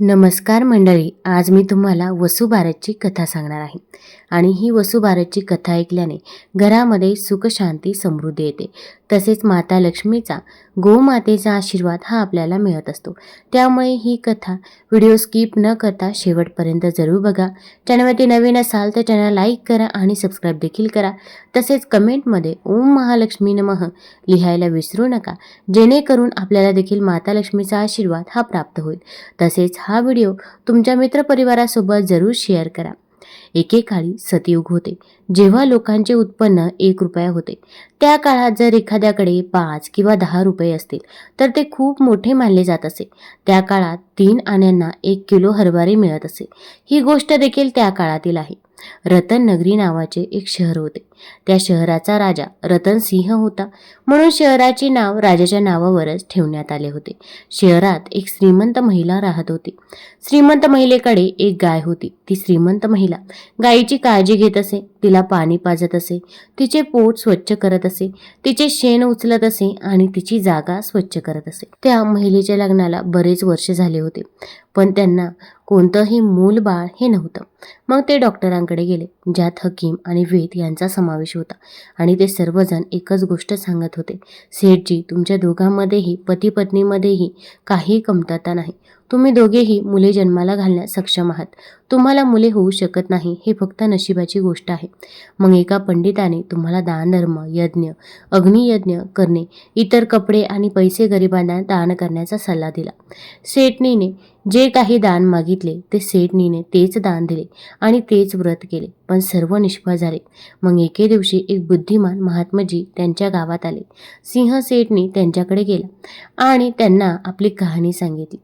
नमस्कार मंडळी आज मी तुम्हाला वसुबारतची कथा सांगणार आहे. आणि ही वसुबारतची कथा ऐकल्याने घरामध्ये सुखशांती समृद्धी येते. तसेच माता लक्ष्मीचा गोमातेचा आशीर्वाद हा आपल्याला मिळत असतो. त्यामुळे ही कथा व्हिडिओ स्किप न करता शेवटपर्यंत जरूर बघा. चॅनलवरती नवीन असाल तर चॅनल लाईक करा आणि सबस्क्राईब देखील करा. तसेच कमेंटमध्ये ओम महालक्ष्मी नमः लिहायला विसरू नका. जेणेकरून आपल्याला देखील माता लक्ष्मीचा आशीर्वाद हा प्राप्त होईल. तसेच हा व्हिडिओ तुमच्या मित्रपरिवारासोबत जरूर शेअर करा. एकेकाळी सतयुग होते. जेव्हा लोकांचे उत्पन्न एक रुपया होते त्या काळात जर एखाद्याकडे पाच किंवा दहा रुपये असतील तर ते खूप मोठे मानले जात असे. त्या काळात तीन आण्यांना एक किलो हरभरे मिळत असे. ही गोष्ट देखील त्या काळातील आहे. रतन नगरी नावाचे एक शहर होते. त्या शहराचा राजा रतन सिंह होता. म्हणून शहराचे नाव राजाच्या नावावरच ठेवण्यात आले होते. शहरात एक श्रीमंत महिला राहत होती. श्रीमंत महिलेकडे एक गाय होती. ती श्रीमंत महिला गायीची काळजी घेत असे तिला पाणी पाजत असे तिचे पोट स्वच्छ करत असे तिचे शेण उचलत असे आणि तिची जागा स्वच्छ करत असे. त्या महिलेच्या लग्नाला बरेच वर्ष झाले होते पण त्यांना कोणतंही मूल बाळ हे नव्हतं. मग ते डॉक्टरांकडे गेले ज्यात हकीम आणि वेद यांचा समावेश होता. आणि ते सर्वजण एकच गोष्ट सांगत होते. सेठजी तुमच्या दोघांमध्येही पती पत्नीमध्येही काही कमतरता नाही. तुम्ही दोघेही मुले जन्माला घालण्यास सक्षम आहात. तुम्हाला मुले होऊ शकत नाही हे फक्त नशिबाची गोष्ट आहे. मग एका पंडिताने तुम्हाला दानधर्म यज्ञ अग्नियज्ञ करणे इतर कपडे आणि पैसे गरिबांना दान करण्याचा सल्ला दिला. सेटनीने जे काही दान मागितले ते सेटनीने तेच दान दिले आणि तेच व्रत केले. पण सर्व निष्फळ झाले. मग एके दिवशी एक बुद्धिमान महात्माजी त्यांच्या गावात आले. सिंह सेठनी त्यांच्याकडे गेला आणि त्यांना आपली कहाणी सांगितली.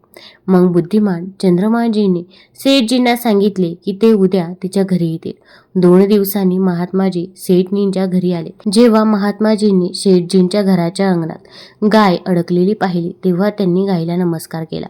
मग बुद्धिमान चंद्रमाजींनी सेठजींना सांगितले की ते उद्या तिच्या घरी येतील. दोन दिवसांनी महात्माजी सेठनींच्या घरी आले. जेव्हा महात्माजींनी शेठजींच्या घराच्या अंगणात गाय अडकलेली पाहिली तेव्हा त्यांनी गायीला नमस्कार केला.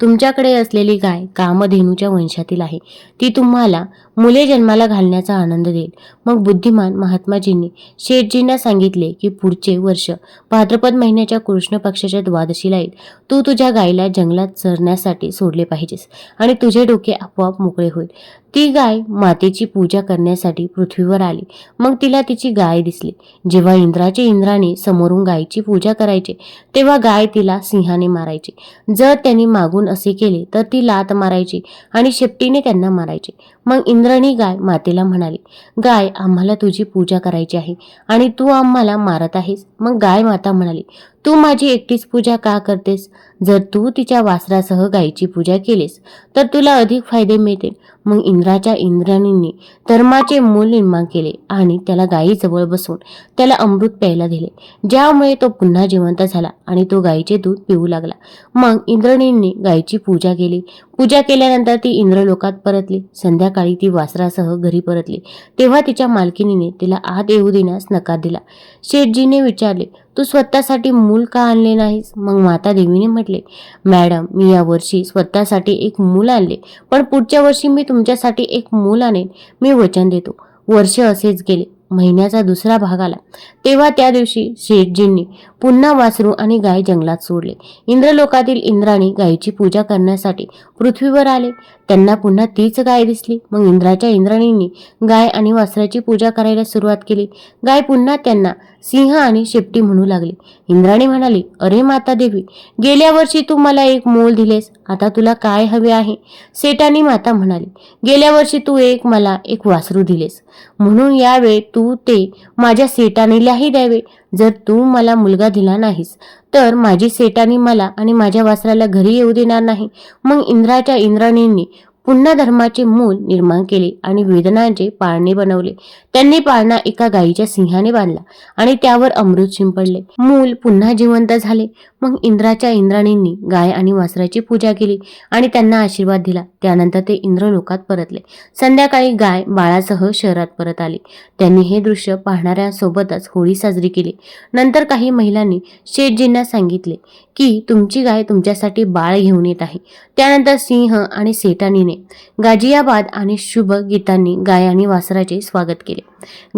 तुमच्याकडे असलेली गाय कामधेनूच्या वंशातील आहे. ती तुम्हाला मुले जन्माला घालण्याचा आनंद देईल. मग बुद्धिमान महात्माजींनी शेठजींना सांगितले की पुढचे वर्ष भाद्रपद महिन्याच्या कृष्ण पक्षाच्या द्वादशीला येईल. तू तुझ्या गायीला जंगलात चरण्यास चरण्यासाठी सोडले पाहिजेस. आणि तुझे डोके आपोआप मोकळे होईल. ती गाय मातेची पूजा करण्यासाठी पृथ्वीवर आली. मग तिला तिची गाय दिसली. जेव्हा इंद्राचे इंद्राने समोरून गायीची पूजा करायचे तेव्हा गाय तिला सिंहाने मारायची. जर त्यांनी मागून असे केले तर ती लात मारायची आणि शेपटीने त्यांना मारायचे. मग इंद्राणी गाय मातेला म्हणाली गाय आम्हाला तुझी पूजा करायची आहे आणि तू आम्हाला मारत आहेस. मग गाय माता म्हणाली तू माझी एकटीच पूजा का करतेस? जर तू तिच्या वासरासह गायीची पूजा केलीस तर तुला अधिक फायदे मिळतील. मग इंद्राच्या इंद्राणींनी धर्माचे मूल निर्माण केले आणि त्याला गायीजवळ बसवून त्याला अमृत प्यायला दिले. ज्यामुळे तो पुन्हा जिवंत झाला आणि तो गायीचे दूध पिऊ लागला. मग इंद्रणींनी गायीची पूजा केली. पूजा केल्यानंतर ती इंद्रलोकात परतली. संध्याकाळी ती वासरासह घरी परतली. तेव्हा तिच्या मालकिनीने तिला आत येऊ देण्यास नकार दिला. शेठजीने विचारले तू स्वतःसाठी मूल का आणले नाहीस? मग माता देवीने म्हटले मॅडम मी या वर्षी स्वतःसाठी एक मूल आणले पण पुढच्या वर्षी मी तुमच्यासाठी एक मूल आणेन. मी वचन देतो. वर्ष असेच गेले. महिन्याचा दुसरा भाग आला. तेव्हा त्या दिवशी शेठजींनी पुन्हा वासरू आणि गाय जंगलात सोडले. इंद्रलोकातील इंद्राणी गायीची पूजा करण्यासाठी पृथ्वीवर आले. त्यांना पुन्हा तीच गाय दिसली. मग इंद्राच्या इंद्राणींनी गाय आणि वासराची पूजा करायला सुरुवात केली. गाय पुन्हा त्यांना सिंह आणि शेपटी म्हणू लागली. इंद्राणी म्हणाली अरे माता देवी गेल्या वर्षी तू मला एक मोल दिलेस. आता तुला काय हवे आहे? सेटानी माता म्हणाली गेल्या वर्षी तू एक मला एक वासरू दिलेस. म्हणून यावेळी तू ते माझ्या सेटानीलाही द्यावे. जर तू मला मुलगा दिला नाहीस. तर माझी सेटानी मला आणि माझ्या वासराला घरी येऊ देणार नाही. मग इंद्राच्या इंद्राणींनी पुन्हा धर्माचे मूल निर्माण केले आणि वेदनांचे पाळणे बनवले. त्यांनी पाळणा एका गायीच्या सिंहाने बांधला आणि त्यावर अमृत शिंपडले. मूल पुन्हा जिवंत झाले. मग इंद्राच्या इंद्राणींनी गाय आणि वासराची पूजा केली आणि त्यांना आशीर्वाद दिला. त्यानंतर ते इंद्रलोकात परतले. संध्याकाळी गाय बाळासह शहरात परत आली. त्यांनी हे दृश्य पाहणाऱ्यांसोबतच होळी साजरी केली. नंतर काही महिलांनी शेठजींना सांगितले की तुमची गाय तुमच्यासाठी बाळ घेऊन येत आहे. त्यानंतर सिंह आणि सेटानीने गाजियाबाद आणि शुभ गीतांनी गाय आणि वासराचे स्वागत केले.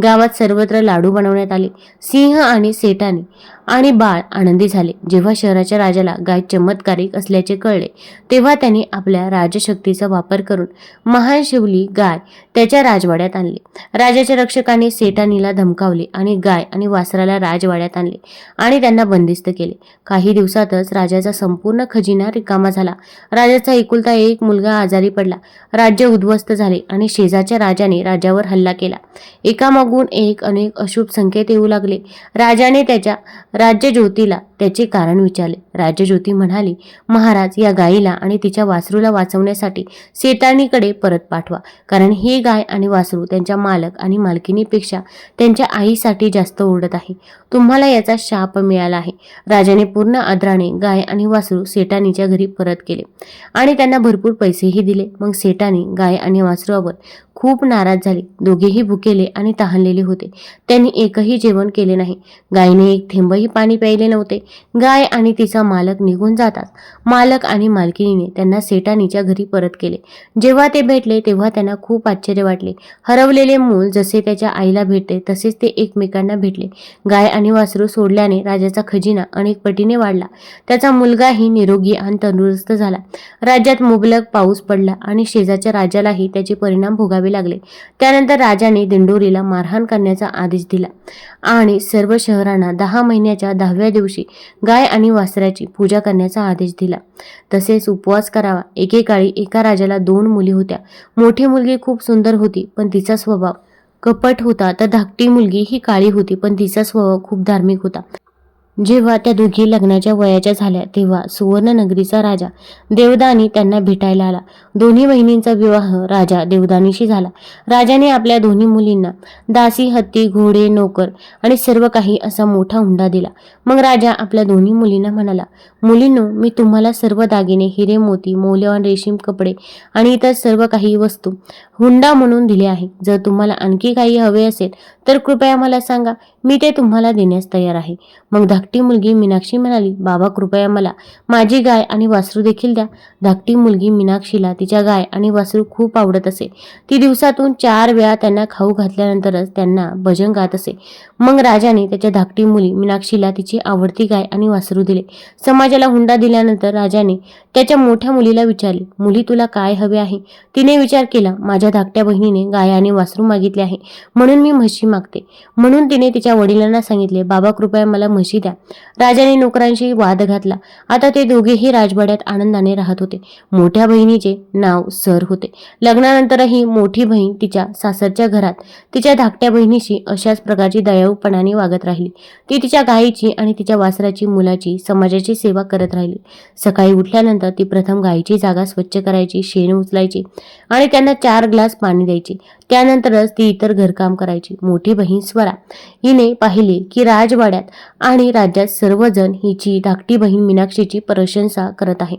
गावात सर्वत्र लाडू बनवण्यात आले. सिंह आणि सेटानी आणि बाळ आनंदी झाले. जेव्हा शहराच्या राजाला गाय चमत्कारिक असल्याचे कळले तेव्हा त्यांनी आपल्या राजशक्तीचा वापर करून महान शिवली गाय त्याच्या राजवाड्यात आणली. राजाच्या रक्षकांनी सेटानीला धमकावले आणि गाय आणि वासराला राजवाड्यात आणले आणि त्यांना बंदिस्त केले. काही दिवसात दिवसातच राजाचा संपूर्ण खजिना रिकामा झाला. राजाचा एकुलता एक मुलगा आजारी पडला. राज्य उद्ध्वस्त झाले आणि शेजाच्या राजाने राजावर हल्ला केला. एकामागून एक अनेक अशुभ संकेत येऊ लागले. राजाने त्याच्या राज्यज्योतीला त्याचे कारण विचारले. राज्यज्योती म्हणाली महाराज या गायीला आणि तिच्या वासरूला वाचवण्यासाठी सेताणीकडे परत पाठवा. कारण ही गाय आणि वासरू त्यांच्या मालक आणि मालकिनीपेक्षा त्यांच्या आईसाठी जास्त ओढत आहे. तुम्हाला याचा शाप मिळाला आहे. राजाने पूर्ण राणे गाय आणि वासरू सेटानीच्या घरी परत केले आणि त्यांना भरपूर पैसेही दिले. मग सेटानी गाय आणि वासरूवर खूप नाराज झाले. दोघेही भुकेले आणि तहानलेले होते. त्यांनी एकही जेवण केले नाही. गायीने एक थेंबही पाणी प्यायले नव्हते. गाय आणि तिचा मालक निघून जातात. मालक आणि मालकिनीने त्यांना सेटानीच्या घरी परत केले. जेव्हा ते भेटले तेव्हा त्यांना खूप आश्चर्य वाटले. हरवलेले मूल जसे त्याच्या आईला भेटते तसेच ते एकमेकांना भेटले. गाय आणि वासरू सोडल्याने राजाचा खजिना अनेक पटीने वाढला. त्याचा मुलगाही निरोगी आणि तंदुरुस्त झाला. राज्यात मुबलक पाऊस पडला आणि शेजारच्या राजालाही त्याचे परिणाम भोगावे लागले. त्यानंतर राजाने दिंडोरीला मारहाण करण्याचा आदेश दिला आणि सर्व शहरांना दहा महिन्याच्या दहाव्या दिवशी गाय आणि वासराची पूजा करण्याचा आदेश दिला. तसेच उपवास करावा. एकेकाळी एका राजाला दोन मुली होत्या. मोठी मुलगी खूप सुंदर होती पण तिचा स्वभाव कपट होता. तर धाकटी मुलगी ही काळी होती पण तिचा स्वभाव खूप धार्मिक होता. जेव्हा त्या दोघी लग्नाच्या वयाच्या झाल्या तेव्हा सुवर्णनगरीचा राजा देवदानी त्यांना भेटायला आला. दोन्ही बहिणींचा विवाह राजा देवदानीशी झाला. राजाने आपल्या दोन्ही मुलींना दासी हत्ती घोडे नोकर आणि सर्व काही असा मोठा हुंडा दिला. मग राजा आपल्या दोन्ही मुलींना म्हणाला मुलींनो मी तुम्हाला सर्व दागिने हिरे मोती मौल्यवान रेशीम कपडे आणि इतर सर्व काही वस्तू हुंडा म्हणून दिले आहे. जर तुम्हाला आणखी काही हवे असेल तर कृपया मला सांगा. मी ते तुम्हाला देण्यास तयार आहे. मग धाकटी मुलगी मीनाक्षी म्हणाली बाबा कृपया मला माझी गाय आणि वासरू देखील द्या. धाकटी मुलगी मीनाक्षीला तिच्या गाय आणि वासरू खूप आवडत असे. ती दिवसातून चार वेळा त्यांना खाऊ घातल्यानंतरच त्यांना भजन गात असे. मग राजाने त्याच्या धाकटी मुली मीनाक्षीला तिची आवडती गाय आणि वासरू दिले. समाज राजाला हुंडा दिल्यानंतर राजाने त्याच्या मोठ्या मुलीला विचारले मुली तुला काय हवे आहे? तिने विचार केला माझ्या धाकट्या बहिणीने गाय आणि वासरू मागितले आहे म्हणून मी म्हशी मागते. म्हणून तिने तिच्या वडिलांना सांगितले बाबा कृपया मला म्हशी द्या. राजाने नोकरांशी वाद घातला. आता ते दोघेही राजवाड्यात आनंदाने राहत होते. मोठ्या बहिणीचे नाव सर होते. लग्नानंतरही मोठी बहीण तिच्या सासरच्या घरात तिच्या धाकट्या बहिणीशी अशाच प्रकारची दयाळूपणाने वागत राहिली. ती तिच्या गायीची आणि तिच्या वासराची मुलाची समाजाची सेवा करत राहिली. सकाळी उठल्यानंतर ती प्रथम गायीची जागा स्वच्छ करायची शेण उचलायची आणि त्यांना चार ग्लास पाणी द्यायची. त्यानंतरच ती इतर घरकाम करायची. मोठी बहीण स्वरा हिने पाहिले की राजवाड्यात आणि राज्यात सर्वजण हिची धाकटी बहीण मीनाक्षीची प्रशंसा करत आहे.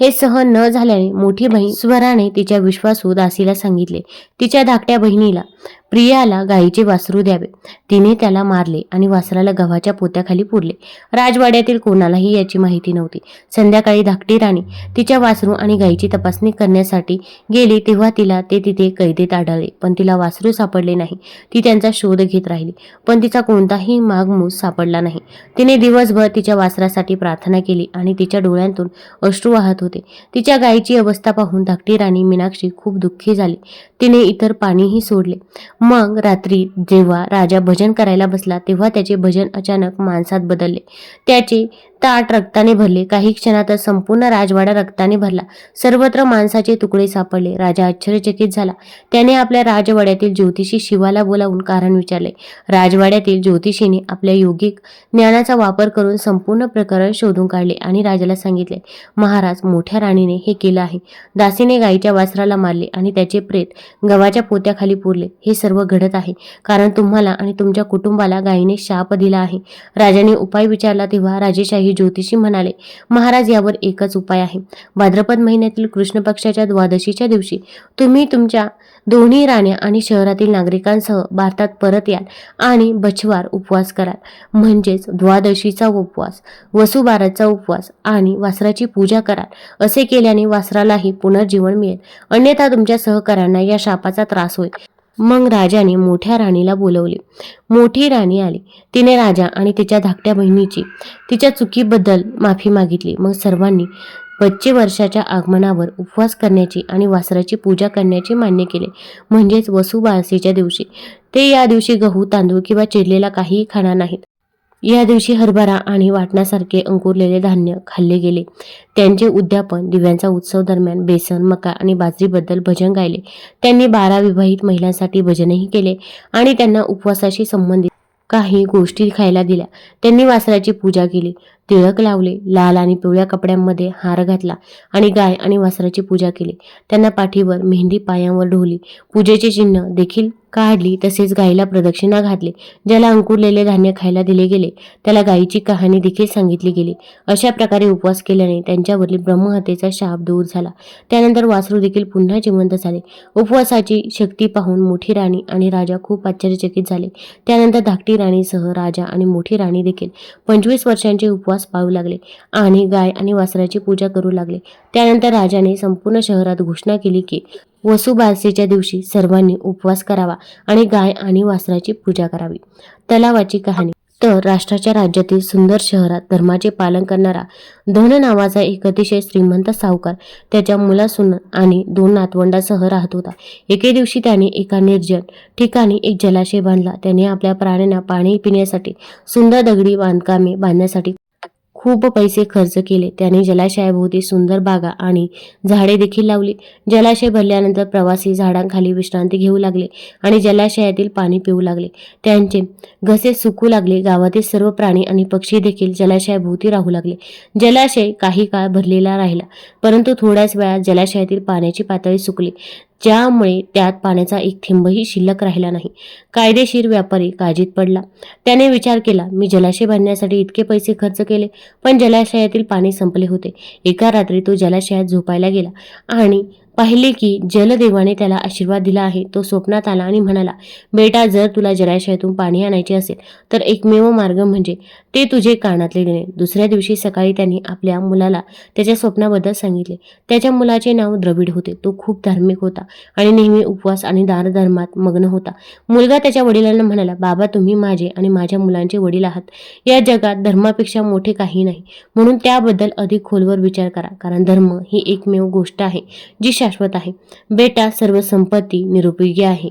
हे सहन न झाल्याने मोठी बहीण स्वराने तिच्या विश्वासू दासीला सांगितले तिच्या धाकट्या बहिणीला प्रियाला गायीचे वासरू द्यावे. तिने त्याला मारले आणि वासराला गव्हाच्या पोत्याखाली पुरले. राजवाड्यातील कोणालाही याची माहिती नव्हती. संध्याकाळी धाकटी राणी तिच्या वासरू आणि गायीची तपासणी करण्यासाठी गेली तेव्हा तिला ते तिथे कैदेत आढळले पण तिला वासरू सापडले नाही. ती त्यांचा शोध घेत राहिली पण तिचा कोणताही मागमूस सापडला नाही. तिने दिवसभर तिच्या वासरासाठी प्रार्थना केली आणि तिच्या डोळ्यांतून अश्रू वाहत होते. तिच्या गायीची अवस्था पाहून धाकटी राणी मीनाक्षी खूप दुःखी झाली. तिने इतर पाणीही सोडले. मग रात्री जेव्हा राजा भजन करायला बसला तेव्हा त्याचे भजन अचानक माणसात बदलले. त्याचे ताट रक्ताने भरले. काही क्षणातच संपूर्ण राजवाडा रक्ताने भरला. सर्वत्र माणसाचे तुकडे सापडले. राजा आश्चर्यचकित झाला. त्याने आपल्या राजवाड्यातील ज्योतिषी शिवाला बोलावून कारण विचारले. राजवाड्यातील ज्योतिषीने आपल्या योगिक ज्ञानाचा वापर करून संपूर्ण प्रकरण शोधून काढले आणि राजाला सांगितले महाराज मोठ्या राणीने हे केलं आहे. दासीने गायीच्या वासराला मारले आणि त्याचे प्रेत गव्हाच्या पोत्याखाली पुरले. हे सर्व घडत आहे. कारण तुम्हाला आणि तुमच्या कुटुंबाला गायीने शाप दिला आहे. राजाने उपाय विचारला तेव्हा राजेशाही ज्योतिषी म्हणाले महाराज यावर एकच उपाय आहे. भाद्रपद महिन्यातील कृष्ण पक्षाच्या द्वादशीच्या दिवशी तुम्ही तुमच्या दोन्ही राण्या आणि शहरातील नागरिकांसह भारतात परत याल आणि बछवार उपवास कराल. म्हणजेच द्वादशीचा उपवास वसुबाराचा उपवास आणि वासराची पूजा कराल. असे केल्याने वासरालाही पुनर्जीवन मिळेल. अन्यथा तुमच्या सहकाऱ्यांना या शापाचा त्रास होईल. मग राजाने मोठ्या राणीला बोलवले. मोठी राणी आली. तिने राजा आणि तिच्या धाकट्या बहिणीची तिच्या चुकीबद्दल माफी मागितली. मग सर्वांनी बच्चे वर्षाच्या आगमनावर उपवास करण्याची आणि वासराची पूजा करण्याचे मान्य केले. म्हणजेच वसुबारसीच्या दिवशी. ते या दिवशी गहू तांदूळ किंवा चिरलेला काहीही खाणार नाहीत. या दिवशी हरभरा आणि वाटण्यासारखे अंकुरलेले धान्य खाल्ले गेले. त्यांचे उद्यापन दिव्यांचा उत्सव दरम्यान बेसन मका आणि बाजरीबद्दल भजन गायले. त्यांनी बारा विवाहित महिलांसाठी भजनही केले आणि त्यांना उपवासाशी संबंधित काही गोष्टी खायला दिल्या. त्यांनी वासराची पूजा केली. तिळक लावले लाल आणि पिवळ्या कपड्यांमध्ये हार घातला आणि गाय आणि वासराची पूजा केली. त्यांना पाठीवर मेहंदी पायांवर ढोली. पूजेचे चिन्ह देखील काढली तसेच गायीला प्रदक्षिणा घातली ज्याला अंकुरलेले धान्य खायला दिले गेले. त्याला गायीची कहाणी देखील सांगितली गेली. अशा प्रकारे उपवास केल्याने त्यांच्यावरील ब्रह्महत्येचा शाप दूर झाला. त्यानंतर वासरू देखील पुन्हा जिवंत झाले. उपवासाची शक्ती पाहून मोठी राणी आणि राजा खूप आश्चर्यचकित झाले. त्यानंतर धाकटी राणीसह राजा आणि मोठी राणी देखील. पंचवीस वर्षांचे उपवास उपवास पाळू लागले आणि गाय आणि वासराची पूजा करू लागले. त्यानंतर राजाने संपूर्ण शहरात घोषणा केली की वसुबारसेच्या दिवशी सर्वांनी उपवास करावा आणि गाय आणि वासराची पूजा करावी. तलावाची कहाणी. तर राष्ट्राच्या राज्यातील सुंदर शहरात धर्माचे पालन करणारा धन नावाचा एक अतिशय श्रीमंत सावकार त्याच्या मुलासून आणि दोन नातवंडासह राहत होता. एके दिवशी त्याने एका निर्जन ठिकाणी एक जलाशय बांधला. त्याने आपल्या प्राण्यांना पाणी पिण्यासाठी सुंदर दगडी बांधकामे बांधण्यासाठी खूप पैसे खर्च केले. त्याने जलाशयाभोवती सुंदर बागा आणि झाडे देखील लावली. जलाशय भरल्यानंतर प्रवासी झाडांखाली विश्रांती घेऊ लागले आणि जलाशयातील पाणी पिऊ लागले. त्यांचे घसे सुकू लागले. गावातील सर्व प्राणी आणि पक्षी देखील जलाशयाभोवती राहू लागले. जलाशय काही काळ भरलेला राहिला परंतु थोड्याच वेळात जलाशयातील पाण्याची पातळी सुकली. ज्यामुळे त्यात पाण्याचा एक थेंबही शिल्लक राहिला नाही. कायदेशीर व्यापारी काळजीत पडला. त्याने विचार केला मी जलाशय बांधण्यासाठी इतके पैसे खर्च केले पण जलाशयातील पाणी संपले होते. एका रात्री तो जलाशयात झोपायला गेला आणि पाहिले की जलदेवाने त्याला आशीर्वाद दिला आहे. तो स्वप्नात आला आणि म्हणाला बेटा जर तुला जलाशयातून पाणी आणायचे असेल तर एकमेव मार्ग म्हणजे ते तुझे कानातले देणे. दुसऱ्या दिवशी सकाळी त्यांनी आपल्या मुलाला त्याच्या स्वप्नाबद्दल सांगितले. त्याच्या मुलाचे नाव द्रविड होते. तो खूप धार्मिक होता आणि नेहमी उपवास आणि दानधर्मात मग्न होता. मुलगा त्याच्या वडिलांना म्हणाला बाबा तुम्ही माझे आणि माझ्या मुलांचे वडील आहात. या जगात धर्मापेक्षा मोठे काही नाही. म्हणून त्याबद्दल अधिक खोलवर विचार करा. कारण धर्म ही एकमेव गोष्ट आहे जी शाश्वत आहे. बेटा सर्व संपत्ती निरुपयोगी आहे.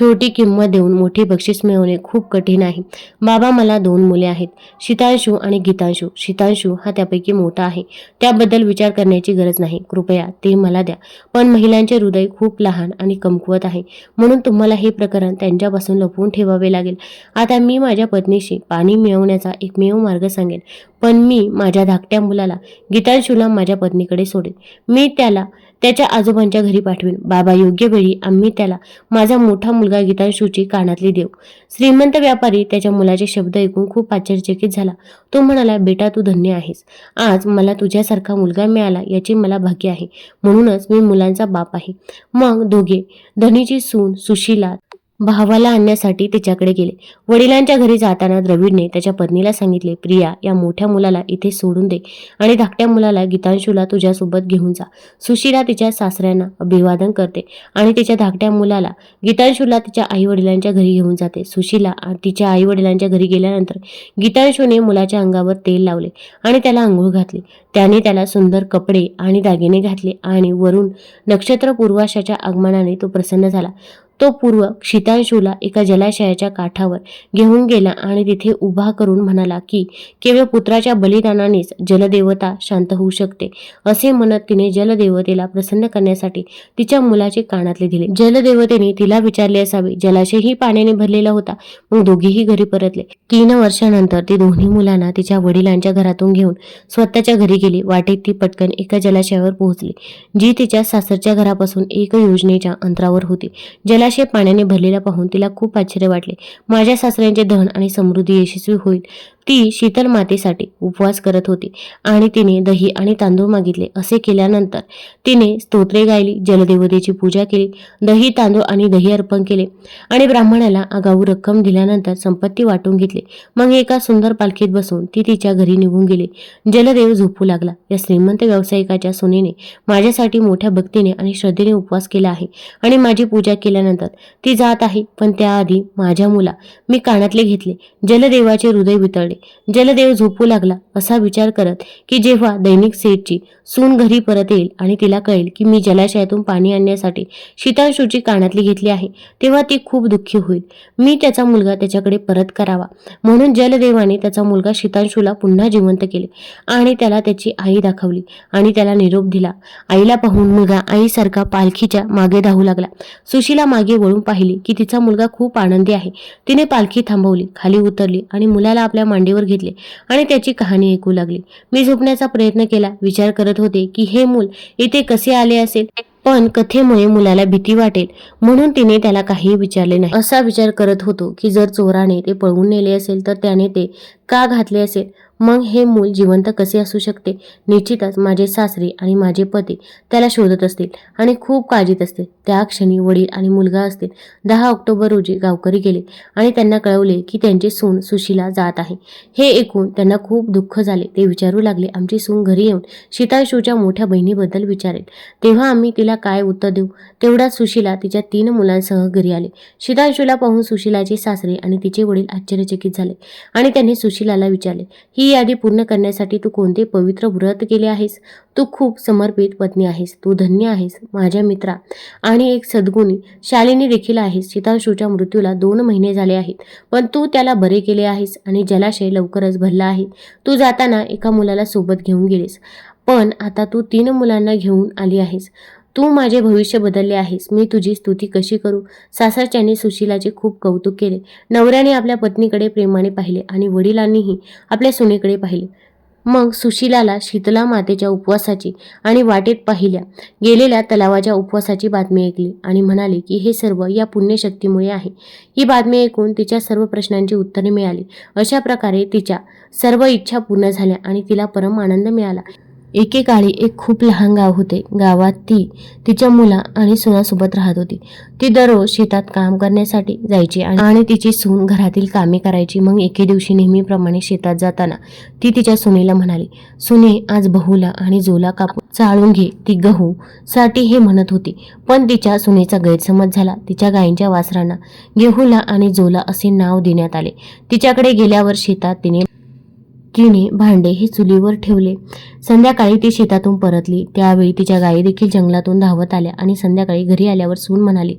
छोटी किंमत देऊन मोठी बक्षीस मिळवणे खूप कठीण आहे. बाबा मला दोन मुले आहेत. शीतांशू आणि गीतांशू. शीतांशू हा त्यापैकी मोठा आहे. त्याबद्दल विचार करण्याची गरज नाही. कृपया ते मला द्या. पण महिलांचे हृदय खूप लहान आणि कमकुवत आहे. म्हणून तुम्हाला हे प्रकरण त्यांच्यापासून लपवून ठेवावे लागेल. आता मी माझ्या पत्नीशी पाणी मिळवण्याचा एकमेव मार्ग सांगेन. पण मी माझ्या धाकट्या मुलाला गीतांशूला माझ्या पत्नीकडे सोडेन. मी त्याला त्याच्या आजोबांच्या घरी पाठवेन बाबा योग्य वेळी आम्ही त्याला माझा मोठा मुलगा गीतांशूची कानातली देऊ. श्रीमंत व्यापारी त्याच्या मुलाचे शब्द ऐकून खूप आश्चर्यचकित झाला. तो म्हणाला बेटा तू धन्य आहेस. आज मला तुझ्यासारखा मुलगा मिळाला याचे मला भाग्य आहे. म्हणूनच मी मुलांचा बाप आहे. मग दोघे धनीची सून सुशीला भावाला आणण्यासाठी तिच्याकडे गेले. वडिलांच्या घरी जाताना द्रविडने त्याच्या पत्नीला सांगितले प्रिया या मोठ्या मुलाला इथे सोडून दे आणि धाकट्या मुलाला गीतांशूला तुझ्यासोबत घेऊन जा. सुशीला तिच्या सासऱ्यांना अभिवादन करते आणि तिच्या धाकट्या मुलाला गीतांशूला तिच्या आई वडिलांच्या घरी घेऊन जाते. सुशीला तिच्या आई वडिलांच्या घरी गेल्यानंतर गीतांशूने मुलाच्या अंगावर तेल लावले आणि त्याला आंघोळ घातली. त्याने त्याला सुंदर कपडे आणि दागिने घातले आणि वरून नक्षत्र पूर्वाशाच्या आगमनाने तो प्रसन्न झाला. तो पूर्व क्षितांशूला एका जलाशयाच्या काठावर घेऊन गेला आणि तिथे उभा करून म्हणाला की केवळ पुत्राच्या बलिदानानेच जलदेवता शांत होऊ शकते असे म्हणत तिने जलदेवतेला प्रसन्न करण्यासाठी तिच्या मुलाचे कानातले दिले. जलदेवतेने तिला विचारले असावे जलाशयही पाण्याने भरलेला होता मग दोघेही घरी परतले. तीन वर्षानंतर ती दोन्ही मुलांना तिच्या वडिलांच्या घरातून घेऊन स्वतःच्या घरी गेली. वाटेत ती पटकन एका जलाशयावर पोहोचली जी तिच्या सासरच्या घरापासून एक योजनेच्या अंतरावर होती. जला जलाशय पाण्याने भरलेला पाहून तिला खूप आश्चर्य वाटले. माझ्या सासऱ्यांचे धन आणि समृद्धी यशस्वी होईल. ती शीतल मातेसाठी उपवास करत होती आणि तिने दही आणि तांदूळ मागितले. असे केल्यानंतर तिने स्तोत्रे गायली जलदेवतेची पूजा केली दही तांदूळ आणि दही अर्पण केले आणि ब्राह्मणाला आगाऊ रक्कम दिल्यानंतर संपत्ती वाटून घेतली. मग एका सुंदर पालखीत बसून ती तिच्या घरी निघून गेली. जलदेव झोपू लागला. या श्रीमंत व्यावसायिकाच्या सुनेने माझ्यासाठी मोठ्या भक्तीने आणि श्रद्धेने उपवास केला आहे आणि माझी पूजा केल्यानंतर ती जात आहे. पण त्याआधी माझ्या मुला मी कानातले घेतले. जलदेवाचे हृदय वितळले. जलदेव झोपू लागला असा विचार करत की जेव्हा दैनिक सेठची सून घरी परत येईल आणि तिला कळेल की मी जलाशयातून पाणी आणण्यासाठी शीतांशूची कानातली घेतली आहे तेव्हा ती खूप दुःखी होईल. मी त्याचा मुलगा त्याच्याकडे परत करावा. म्हणून जलदेवाने त्याचा मुलगा शीतांशूला पुन्हा जिवंत केले आणि त्याला त्याची आई दाखवली आणि त्याला निरोप दिला. आईला पाहून मुलगा आईसारखा पालखीच्या मागे धावू लागला. सुशीला मागे वळून पाहिली की तिचा मुलगा खूप आनंदी आहे. तिने पालखी थांबवली खाली उतरली आणि मुलाला आपल्या मांडीवर घेतले आणि त्याची कहाणी ऐकू लागली. मी झोपण्याचा प्रयत्न केला. विचार करत होते की हे मूल इथे कसे आले असेल? पण कथेमुळे मुलाला भीती वाटेल. म्हणून तिने त्याला काही विचारले नाही. असा विचार करत होतो की जर चोराने ते पळवून नेले असेल तर त्याने ते का घातले असेल? मग हे मूल जिवंत कसे असू शकते? निश्चितच माझे सासरे आणि माझे पती त्याला शोधत असतील आणि खूप काळजीत असतील. त्या क्षणी वडील आणि मुलगा असतील. दहा ऑक्टोबर रोजी गावकरी गेले आणि त्यांना कळवले की त्यांची सून सुशीला जात आहे. हे ऐकून त्यांना खूप दुःख झाले. ते विचारू लागले आमची सून घरी येऊन शीतांशूच्या मोठ्या बहिणीबद्दल विचारेल. तेव्हा आम्ही तिला काय उत्तर देऊ? तेवढ्यात सुशीला तिच्या तीन मुलांसह घरी आले. शीतांशूला पाहून सुशीलाचे सासरे आणि तिचे वडील आश्चर्यचकित झाले आणि त्यांनी सुशी सुशीलाला विचारले ही यादी पूर्ण करण्यासाठी तू कोणते पवित्र व्रत केले आहेस? तू खूप समर्पित पत्नी आहेस तू धन्य आहेस माझ्या मित्रा. आणि एक सद्गुणी शालिनी देखील आहेस शीतांशूच्या मृत्यूला दोन महिने झाले आहेत पण तू त्याला बरे केले आहेस आणि जलाशय लवकरच भरला आहे. तू जाताना एका मुलाला सोबत घेऊन गेलीस पण आता तू तीन मुलांना घेऊन आली आहेस. तू माझे भविष्य बदलले आहेस. मी तुझी स्तुती कशी करू? सासरच्याने सुशीलाचे खूप कौतुक केले. नवऱ्याने आपल्या पत्नीकडे प्रेमाने पाहिले आणि वडिलांनीही आपल्या सुनेकडे पाहिले. मग सुशीलाला शीतला मातेच्या उपवासाची आणि वाटेत पाहिल्या. गेलेल्या तलावाच्या उपवासाची बातमी ऐकली आणि म्हणाली की हे सर्व या पुण्यशक्तीमुळे आहे. ही बातमी ऐकून तिच्या सर्व प्रश्नांची उत्तरे मिळाली. अशा प्रकारे तिच्या सर्व इच्छा पूर्ण झाल्या आणि तिला परम आनंद मिळाला. एकेकाळी एक खूप लहान गाव होते. गावात ती तिच्या मुला आणि सुनासोबत राहत होती. ती दररोज शेतात काम करण्यासाठी जायची आणि तिची सून घरातील कामे करायची. मग एके दिवशी नेहमीप्रमाणे शेतात जाताना ती तिच्या सुनेला म्हणाली सुने आज बहुला आणि जोला कापू चाळून घे. ती गहू साठी हे म्हणत होती. पण तिच्या सुनेचा गैरसमज झाला. तिच्या गायींच्या वासरांना गेहूला आणि जोला असे नाव देण्यात आले. तिच्याकडे गेल्यावर शेतात तिने तिने भांडे हे चुलीवर ठेवले. संध्याकाळी ती शेतातून परतली. त्यावेळी तिच्या गायी देखील जंगलातून धावत आल्या आणि संध्याकाळी घरी आल्यावर सून म्हणाली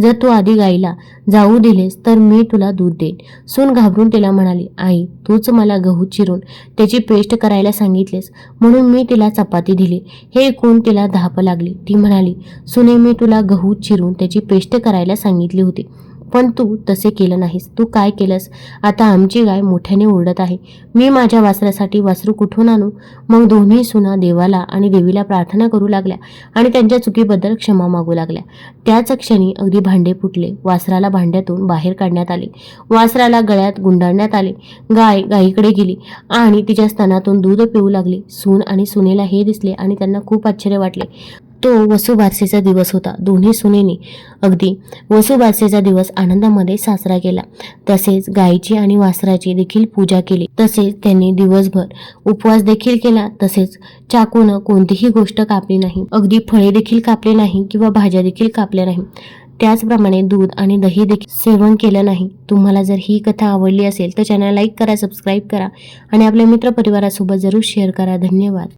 जर तू आधी गायीला जाऊ दिलेस तर मी तुला दूध देईन. सून घाबरून तिला म्हणाली आई तूच मला गहू चिरून त्याची पेस्ट करायला सांगितलेस म्हणून मी तिला चपाती दिली. हे ऐकून तिला धाप लागली. ती म्हणाली सुने मी तुला गहू चिरून त्याची पेस्ट करायला सांगितली होती. पण तू तसे केलं नाहीस. तू काय केलंस? आता आमची गाय मोठ्याने ओरडत आहे. मी माझ्या वासरासाठी वासरू कुठून आणू? मग दोन्ही सुना देवाला आणि देवीला प्रार्थना करू लागल्या आणि त्यांच्या चुकीबद्दल क्षमा मागू लागल्या. त्याच क्षणी अगदी भांडे फुटले. वासराला भांड्यातून बाहेर काढण्यात आले. वासराला गळ्यात गुंडाळण्यात आले. गाय गायीकडे गेली आणि तिच्या स्तनातून दूध पिऊ लागली. सून आणि सुनेला हे दिसले आणि त्यांना खूप आश्चर्य वाटले. तो वसुबारसेचा दिवस होता. दोन्ही सुनेनी अगदी वसुबारसेचा दिवस आनंदामध्ये साजरा केला. तसेच गायीची आणि वासराची देखील पूजा केली. तसेच त्यांनी दिवसभर उपवास देखील केला. तसेच चाकून कोणतीही गोष्ट कापली नाही. अगदी फळे देखील कापले नाही किंवा भाज्या देखील कापल्या नाही. त्याचप्रमाणे दूध आणि दही देखील सेवन केलं नाही. तुम्हाला जर ही कथा आवडली असेल तर चॅनल लाईक करा सबस्क्राईब करा आणि आपल्या मित्रपरिवारासोबत जरूर शेअर करा. धन्यवाद.